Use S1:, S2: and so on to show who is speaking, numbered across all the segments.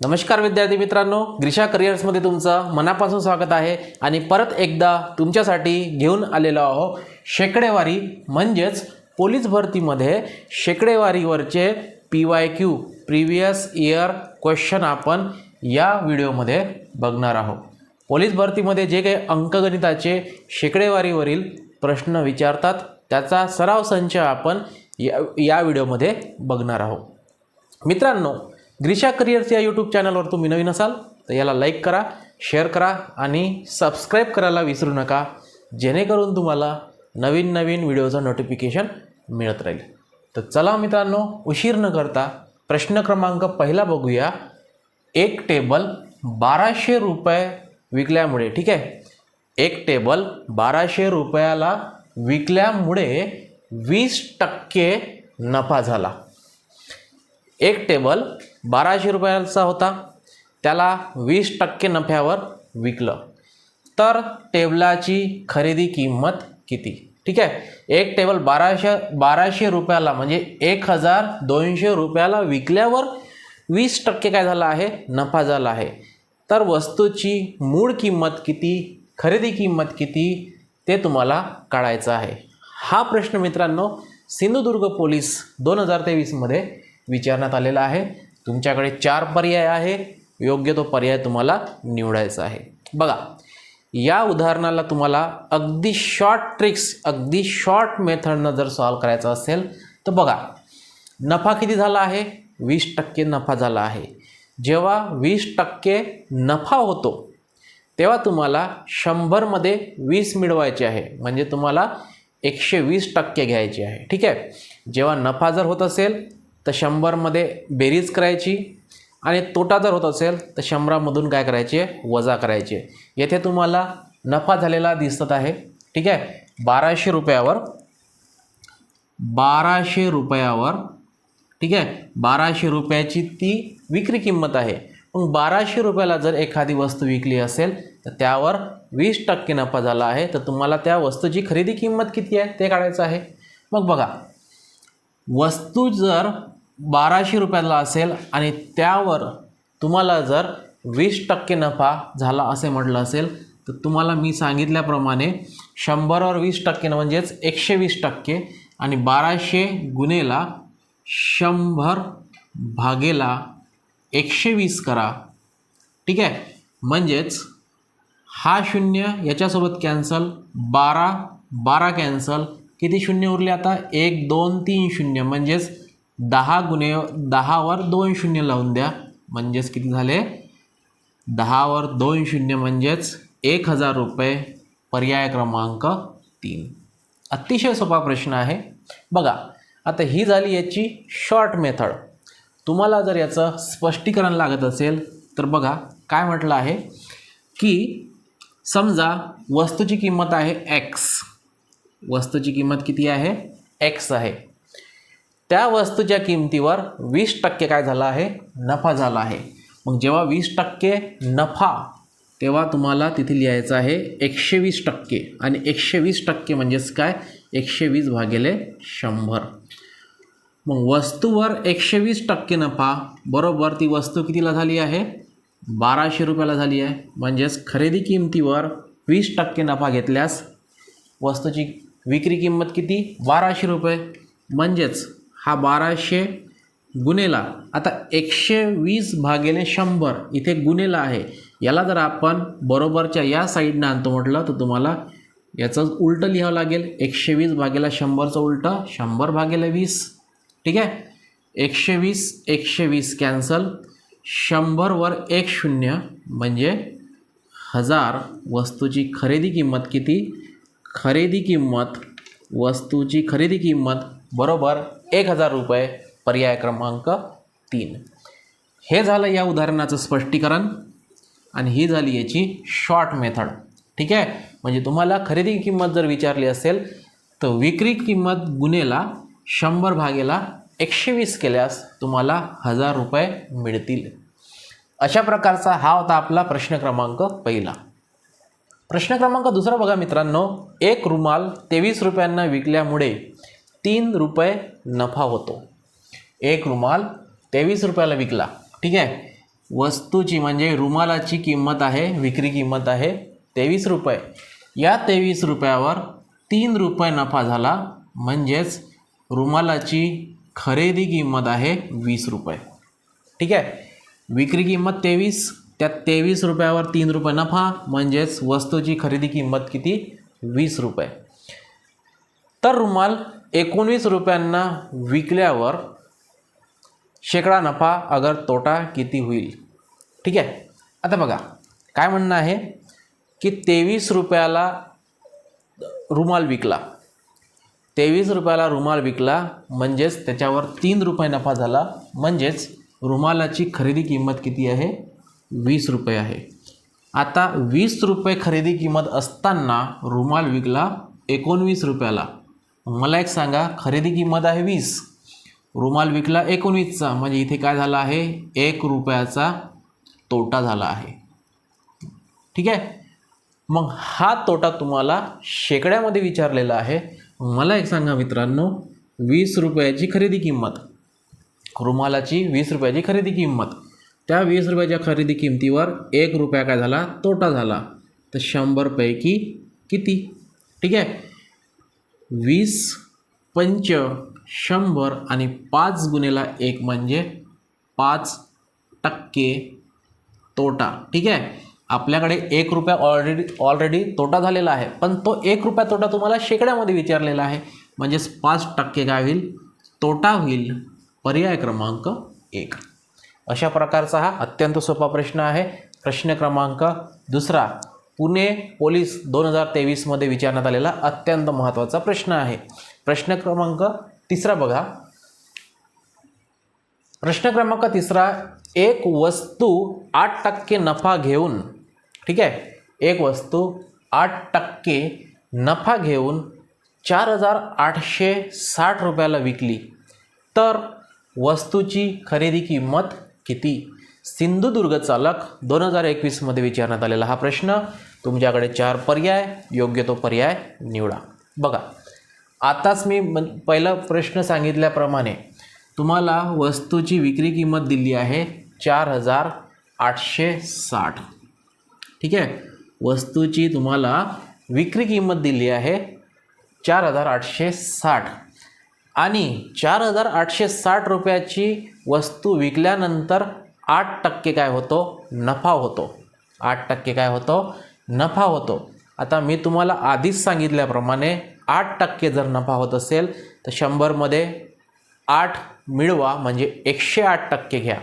S1: नमस्कार विद्यार्थी मित्रांनो ग्रीषा करिअर्समध्ये तुमचं मनापासून स्वागत आहे आणि परत एकदा तुमच्यासाठी घेऊन आलेलो आहो शेकडेवारी म्हणजेच पोलीस भरतीमध्ये शेकडेवारीवरचे P Y Q previous year question आपण या व्हिडिओमध्ये बघणार आहोत. पोलीस भरतीमध्ये जे काही अंकगणिताचे शेकडेवारीवरील प्रश्न विचारतात त्याचा सराव संच आपण या या व्हिडिओमध्ये बघणार आहोत. मित्रांनो ग्रीशा करिअर्स या यूट्यूब चॅनलवर तुम्ही नवीन असाल तर याला लाईक करा शेअर करा आणि सबस्क्राईब करायला विसरू नका. जेणेकरून तुम्हाला नवीन नवीन व्हिडिओचं नोटिफिकेशन मिळत राहील. तर चला मित्रांनो उशीर न करता प्रश्न क्रमांक पहिला बघूया. एक टेबल बाराशे रुपये विकल्यामुळे ठीक आहे? एक टेबल बाराशे रुपयाला विकल्यामुळे वीस टक्के नफा झाला. एक टेबल बाराशे रुपयाचा होता. त्याला वीस टक्के नफ्यावर विकलं. तर टेबलाची खरेदी किंमत किती? ठीक आहे. एक टेबल बाराशे बाराशे रुपयाला म्हणजे एक हजार दोनशे रुपयाला विकल्यावर वीस टक्के काय झालं आहे? नफा झाला आहे. तर वस्तूची मूळ किंमत किती खरेदी किंमत किती ते तुम्हाला काढायचं आहे. हा प्रश्न मित्रांनो सिंधुदुर्ग पोलीस दोन हजार तेवीसमध्ये विचारण्यात आलेला आहे. तुमच्याकडे चार पर्याय आहे. योग्य तो पर्याय तुम्हाला निवडायचा आहे. बघा या उदाहरणाला तुम्हाला अगदी शॉर्ट ट्रिक्स अगदी शॉर्ट मेथडनं जर सॉल्व करायचं असेल तर बघा नफा किती झाला आहे? वीस टक्के नफा झाला आहे. जेव्हा वीस टक्के नफा होतो तेव्हा तुम्हाला शंभरमध्ये वीस मिळवायचे आहे. म्हणजे तुम्हाला एकशे वीस टक्के घ्यायचे आहे. ठीक आहे? जेव्हा नफा जर होत असेल तर शंभरमध्ये बेरीज करायची आणि तोटा जर होत असेल तर शंभरामधून काय करायचे? वजा करायचे. येथे तुम्हाला नफा झालेला दिसत आहे. ठीक आहे? बाराशे रुपयावर बाराशे रुपयावर ठीक आहे? बाराशे रुपयाची ती विक्री किंमत आहे. पण बाराशे रुपयाला जर एखादी वस्तू विकली असेल तर त्यावर वीस टक्के नफा झाला आहे. तर तुम्हाला त्या वस्तूची खरेदी किंमत किती आहे? ते काढायचं आहे. मग बघा वस्तू जर बाराशे रुपयाला असेल आणि त्यावर तुम्हाला जर वीस टक्के नफा झाला असे म्हटलं असेल तर तुम्हाला मी सांगितल्याप्रमाणे शंभरवर वीस टक्के म्हणजेच एकशे वीस टक्के आणि बाराशे गुन्हेला शंभर भागेला एकशे वीस करा. ठीक आहे? म्हणजेच हा शून्य याच्यासोबत कॅन्सल बारा बारा कॅन्सल किती शून्य उरले आता? एक दोन तीन शून्य. म्हणजेच दहा गुन्हे दहावर दोन शून्य लावून द्या. म्हणजेच किती झाले? दहावर दोन शून्य म्हणजेच एक हजार रुपये. पर्याय क्रमांक तीन. अतिशय सोपा प्रश्न आहे. बघा आता ही झाली याची शॉर्ट मेथड तुम्हाला जर याचं स्पष्टीकरण लागत असेल तर बघा काय म्हटलं आहे? की समजा वस्तूची किंमत आहे एक्स वस्तूची किंमत किती आहे? एक्स आहे. त्या वस्तूच्या किमतीवर वीस टक्के काय झाला आहे? नफा झाला आहे. मग जेव्हा वीस टक्के नफा तेव्हा तुम्हाला तिथे लिहायचं आहे एकशे वीस टक्के. आणि एकशे वीस टक्के म्हणजेच काय? एकशे वीस भागिले शंभर. मग वस्तूवर एकशे वीस टक्के नफा बरोबर ती वस्तू कितीला झाली आहे? बाराशे रुपयाला झाली आहे. म्हणजेच खरेदी किमतीवर वीस टक्के नफा घेतल्यास वस्तूची विक्री किंमत किती? बाराशे रुपये. म्हणजेच हा बाराशे गुन्हेला आता एकशे वीस भागिले शंभर इथे गुन्हेला आहे. याला जर आपण बरोबरच्या या साईडनं आणतो म्हटलं तर तुम्हाला याचं उलटं लिहावं लागेल. एकशे वीस भागेला शंभरचं उलटं शंभर भागेला वीस. ठीक आहे? एकशे वीस एकशे वीस कॅन्सल शंभरवर एक शून्य म्हणजे हजार. वस्तूची खरेदी किंमत किती? खरेदी किंमत वस्तूची खरेदी किंमत बरोबर एक हजार रुपये पर्याय क्रमांक तीन. हे झालं या उदाहरणाचं स्पष्टीकरण आणि ही झाली याची शॉर्ट मेथड ठीक आहे? म्हणजे तुम्हाला खरेदी किंमत जर विचारली असेल तर विक्री किंमत गुन्हेला शंभर भागेला एकशे वीस केल्यास तुम्हाला हजार रुपये मिळतील. अशा प्रकारचा हा होता आपला प्रश्न क्रमांक पहिला. प्रश्न क्रमांक दुसरा बघा मित्रांनो. एक रुमाल तेवीस रुपयांना विकल्यामुळे तीन रुपये नफा होतो. एक रुमाल तेवीस रुपयाला विकला. ठीक आहे? वस्तूची म्हणजे रुमालाची किंमत आहे विक्री किंमत आहे तेवीस रुपये. या तेवीस रुपयावर तीन रुपये नफा झाला म्हणजेच रुमालाची खरेदी किंमत आहे वीस रुपये. ठीक आहे? विक्री किंमत तेवीस त्या तेवीस रुपयावर तीन रुपये नफा म्हणजेच वस्तूची खरेदी किंमत किती? वीस रुपये. तर रुमाल एकोणवीस रुपयांना विकल्यावर शेकडा नफा अगर तोटा किती होईल? ठीक आहे? आता बघा काय म्हणणं आहे? की तेवीस रुपयाला रुमाल विकला. तेवीस रुपयाला रुमाल विकला म्हणजेच त्याच्यावर तीन रुपये नफा झाला म्हणजेच रुमालाची खरेदी किंमत किती आहे? वीस रुपये आहे. आता वीस रुपये खरेदी किंमत असताना रुमाल विकला एकोणवीस रुपयाला. मला एक सांगा खरेदी किंमत आहे वीस. रुमाल विकला एकोणवीसचा म्हणजे इथे काय झाला आहे? एक रुपयाचा तोटा झाला आहे. ठीक आहे? मग हा तोटा तुम्हाला शेकड्यामध्ये विचारलेला आहे. मला एक सांगा मित्रांनो वीस रुपयाची खरेदी किंमत. रुमालाची वीस रुपयाची खरेदी किंमत. त्या वीस रुपयाच्या खरेदी किंमतीवर एक रुपया काय झाला? तोटा झाला. तर शंभरपैकी किती? ठीक आहे? वीस पंच शंभर आणि पाच गुणेला एक म्हणजे पाच टक्के तोटा. ठीक आहे? आपल्याकडे एक रुपया ऑलरेडी ऑलरेडी तोटा झालेला आहे. पण तो एक रुपया तोटा तुम्हाला शेकड्यामध्ये विचारलेला आहे. म्हणजेच पाच टक्के काय होईल? तोटा होईल. पर्याय क्रमांक एक. अशा प्रकारचा हा अत्यंत सोपा प्रश्न आहे. प्रश्न क्रमांक दुसरा. पुणे पोलीस दोन हजार तेवीसमध्ये विचारण्यात आलेला अत्यंत महत्त्वाचा प्रश्न आहे. प्रश्न क्रमांक तिसरा बघा. प्रश्न क्रमांक तिसरा एक वस्तू आठ टक्के नफा घेऊन ठीक आहे एक वस्तू आठ टक्के नफा घेऊन चार हजार आठशे साठ रुपयाला विकली. तर वस्तूची खरेदी किंमत किती? सिंधुदुर्ग चालक दोन हजार एकवीसमध्ये विचारण्यात आलेला हा प्रश्न. तुमच्याकडे चार पर्याय योग्य तो पर्याय निवडा. बघा आताच मी मन पहिला प्रश्न सांगितल्याप्रमाणे तुम्हाला वस्तूची विक्री किंमत दिली आहे चार हजार आठशे साठ. ठीक आहे? वस्तूची तुम्हाला विक्री किंमत दिली आहे चार हजार आठशे साठ. आणि चार हजार आठशे साठ रुपयाची वस्तू विकल्यानंतर आठ टक्के काय होतो? नफा होतो. आठ टक्के काय होतो? नफा होतो. आता मी तुम्हाला आधीच सांगितल्याप्रमाणे आठ टक्के जर नफा होत असेल तर शंभरमध्ये आठ मिळवा म्हणजे एकशे आठ टक्के घ्या.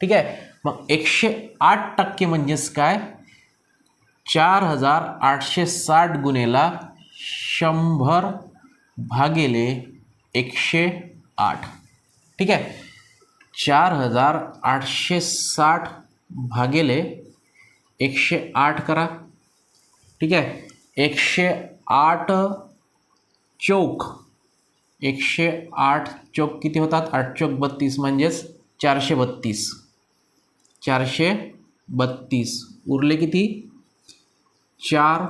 S1: ठीक आहे? मग एकशे आठ टक्के म्हणजेच काय? चार हजार आठशे साठ गुणेला शंभर भागेले एकशे आठ. ठीक आहे? चार हजार आठशे साठ भागेले एकशे आठ करा. ठीक आहे? एकशे आठ चौक. एकशे आठ चौक किती होतात? आठ चौक बत्तीस म्हणजेच चारशे बत्तीस. चारशे बत्तीस. उरले किती? चार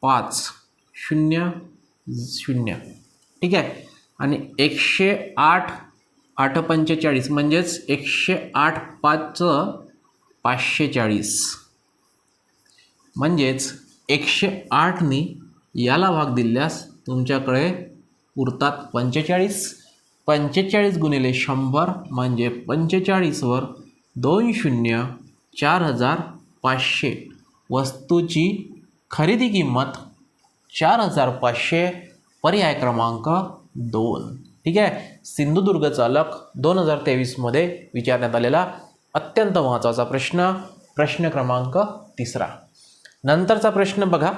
S1: पाच. शून्य शून्य. ठीक आहे? आणि एकशे आठ आठ पंचेचाळीस म्हणजेच एकशे आठ पाचचं पाचशे चाळीस म्हणजेच एकशे आठनी याला भाग दिल्यास तुमच्याकडे उरतात पंचेचाळीस. पंचेचाळीस गुणिले शंभर म्हणजे पंचेचाळीसवर दोन शून्य चार हजार पाचशे. वस्तूची खरेदी किंमत चार हजार पाचशे पर्याय क्रमांक दोन. ठीक आहे? सिंधुदुर्ग चालक दोन हजार तेवीसमध्ये विचारण्यात आलेला अत्यंत महत्त्वाचा प्रश्न प्रश्न क्रमांक तिसरा. नंतरचा प्रश्न बघा.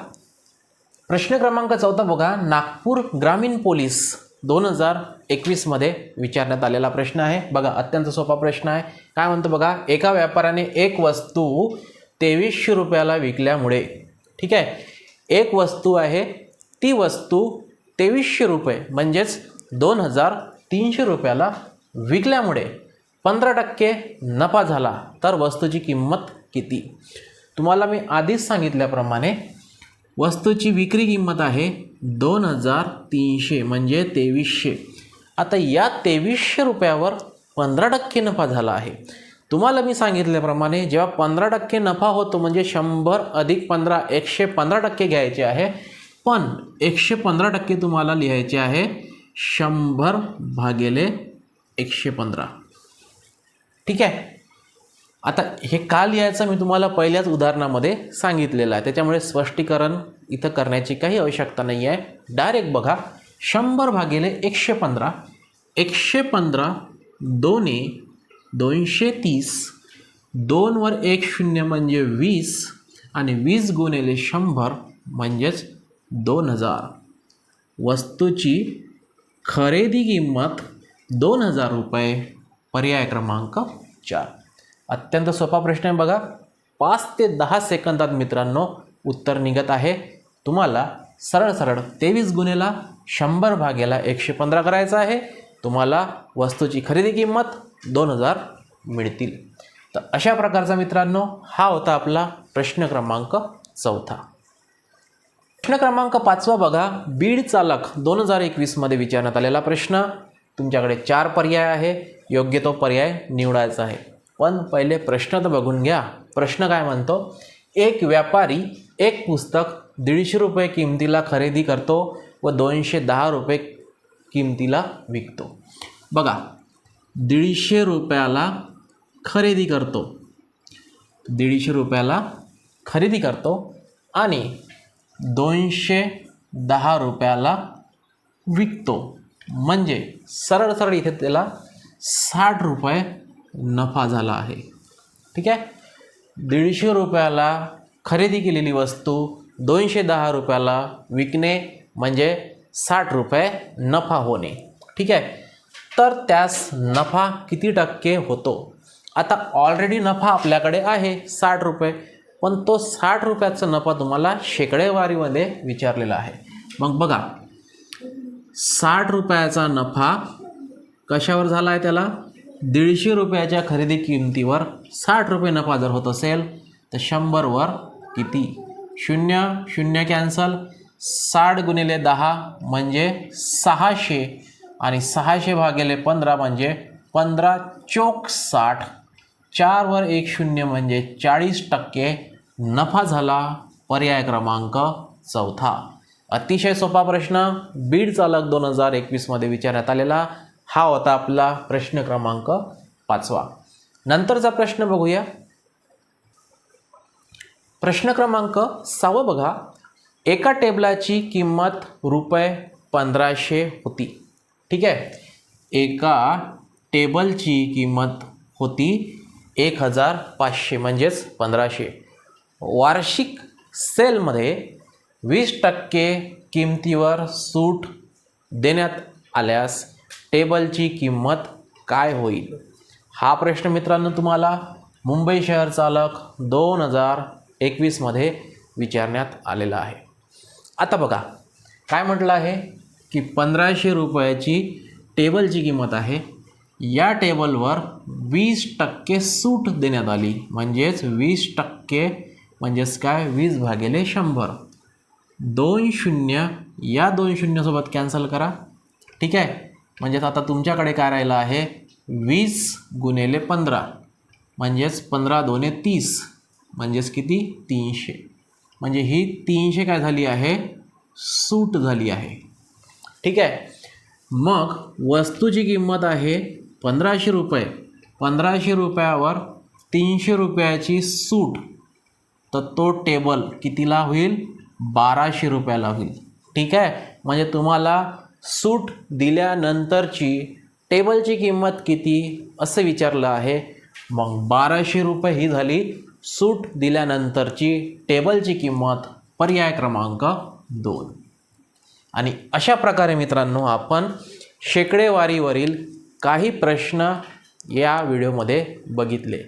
S1: प्रश्न क्रमांक चौथा बघा. नागपूर ग्रामीण पोलीस दोन हजार एकवीसमध्ये विचारण्यात आलेला प्रश्न आहे. बघा अत्यंत सोपा प्रश्न आहे. काय म्हणतो बघा? एका व्यापाऱ्याने एक वस्तू तेवीसशे रुपयाला विकल्यामुळे. ठीक आहे? एक वस्तू आहे ती वस्तू तेवीसशे रुपये म्हणजेच दोन हजार तीनशे रुपयाला विकल्यामुळे पंधरा टक्के नफा झाला. तर वस्तूची किंमत किती? तुम्हाला मी आधीच सांगितल्याप्रमाणे वस्तूची विक्री किंमत आहे दोन हजार तीनशे म्हणजे तेवीसशे. आता या तेवीसशे रुपयावर पंधरा टक्के नफा झाला आहे. तुम्हाला मी सांगितल्याप्रमाणे जेव्हा पंधरा टक्के नफा होतो म्हणजे शंभर अधिक पंधरा एकशे पंधरा टक्के घ्यायचे आहे. पण एकशे पंधरा टक्के तुम्हाला लिहायचे आहे शंभर भागेले एकशे पंधरा. ठीक आहे? आता हे का लिहायचं मी तुम्हाला पहिल्याच उदाहरणामध्ये सांगितलेलं आहे. त्याच्यामुळे स्पष्टीकरण इथं करण्याची काही आवश्यकता नाही आहे. डायरेक्ट बघा शंभर भागिले एकशे पंधरा एकशे पंधरा दोन्ही दोनशे तीस दोनवर एक शून्य म्हणजे वीस आणि वीस गुणिले शंभर म्हणजेच दोन हजार. वस्तूची खरेदी किंमत दोन हजार रुपये पर्याय क्रमांक चार. अत्यंत सोपा प्रश्न आहे बघा. पाच ते दहा सेकंदात मित्रांनो उत्तर निघत आहे. तुम्हाला सरळ सरळ तेवीस गुन्हेला शंभर भागेला एकशे पंधरा करायचं आहे. तुम्हाला वस्तूची खरेदी किंमत दोन हजार मिळतील. तर अशा प्रकारचा मित्रांनो हा होता आपला प्रश्न क्रमांक चौथा. प्रश्न क्रमांक पाचवा बघा. बीड चालक दोन हजार एकवीसमध्ये विचारण्यात आलेला प्रश्न. तुमच्याकडे चार पर्याय आहे. योग्य तो पर्याय निवडायचा आहे. पण पहिले प्रश्न तर बघून घ्या. प्रश्न काय म्हणतो? एक व्यापारी एक पुस्तक दीडशे रुपये किमतीला खरेदी करतो व दोनशे दहा रुपये किमतीला विकतो. बघा दीडशे रुपयाला खरेदी करतो. दीडशे रुपयाला खरेदी करतो आणि दोनशे दहा रुपयाला विकतो. म्हणजे सरळ सरळ इथे त्याला साठ रुपये नफा झाला आहे. ठीक आहे? दीडशे रुपयाला खरेदी केलेली वस्तू दोनशे दहा रुपयाला विकणे म्हणजे साठ रुपये नफा होणे. ठीक आहे? तर त्यास नफा किती टक्के होतो? आता ऑलरेडी नफा आपल्याकडे आहे साठ रुपये. पण तो साठ रुपयाचा नफा तुम्हाला शेकडेवारीमध्ये विचारलेला आहे. मग बघा साठ रुपयाचा नफा कशावर झाला आहे त्याला? दीडशे रुपयाच्या खरेदी किमतीवर साठ रुपये नफा जर होत असेल तर शंभरवर किती? शून्य शून्य कॅन्सल साठ गुणिले दहा म्हणजे सहाशे आणि सहाशे भागिले पंधरा म्हणजे पंधरा चोक साठ. चारवर एक शून्य म्हणजे चाळीस टक्के नफा झाला. पर्याय क्रमांक चौथा. अतिशय सोपा प्रश्न. बीड चालक दोन हजार एकवीसमध्ये विचारण्यात आलेला हा होता आपला प्रश्न क्रमांक पाचवा. नंतरचा प्रश्न बघूया. प्रश्न क्रमांक सहावा बघा. एका टेबलाची किंमत रुपये पंधराशे होती. ठीक आहे? एका टेबलची किंमत होती एक हजार पाचशे म्हणजेच पंधराशे. वार्षिक सेलमध्ये वीस टक्के किमतीवर सूट देण्यात आल्यास टेबलची किंमत काय होईल? हा प्रश्न मित्रांनो तुम्हाला मुंबई शहर चालक दोन हजार एकवीसमध्ये विचारण्यात आलेला आहे. आता बघा काय म्हटलं आहे? की पंधराशे रुपयाची टेबलची किंमत आहे. या टेबलवर वीस टक्के सूट देण्यात आली. म्हणजेच वीस टक्के म्हणजेच काय? वीस भागिले शंभर. दोन शून्य या दोन शून्यसोबत कॅन्सल करा. ठीक आहे? म्हणजेच आता तुमच्याकडे काय राहिलं आहे? वीस गुणिले पंधरा. म्हणजेच पंधरा दोने तीस. म्हणजेच किती? तीनशे. म्हणजे ही तीनशे काय झाली आहे? सूट झाली आहे. ठीक आहे? मग वस्तूची किंमत आहे पंधराशे रुपये. पंधराशे रुपयावर तीनशे रुपयाची सूट. तर तो टेबल कितीला होईल? बाराशे रुपयाला होईल. ठीक आहे? म्हणजे तुम्हाला सूट दिल्यानंतरची टेबलची किंमत किती असं विचारलं आहे. मग बाराशे रुपये ही झाली सूट दिल्यानंतरची टेबलची किंमत पर्याय क्रमांक दोन. आणि अशा प्रकारे मित्रांनो आपण शेकडेवारीवरील काही प्रश्न या व्हिडिओमध्ये बघितले.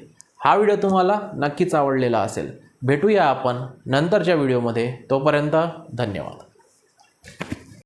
S1: हा व्हिडिओ तुम्हाला नक्कीच आवडलेला असेल. भेटूया आपण नंतरच्या व्हिडिओमध्ये. तोपर्यंत धन्यवाद.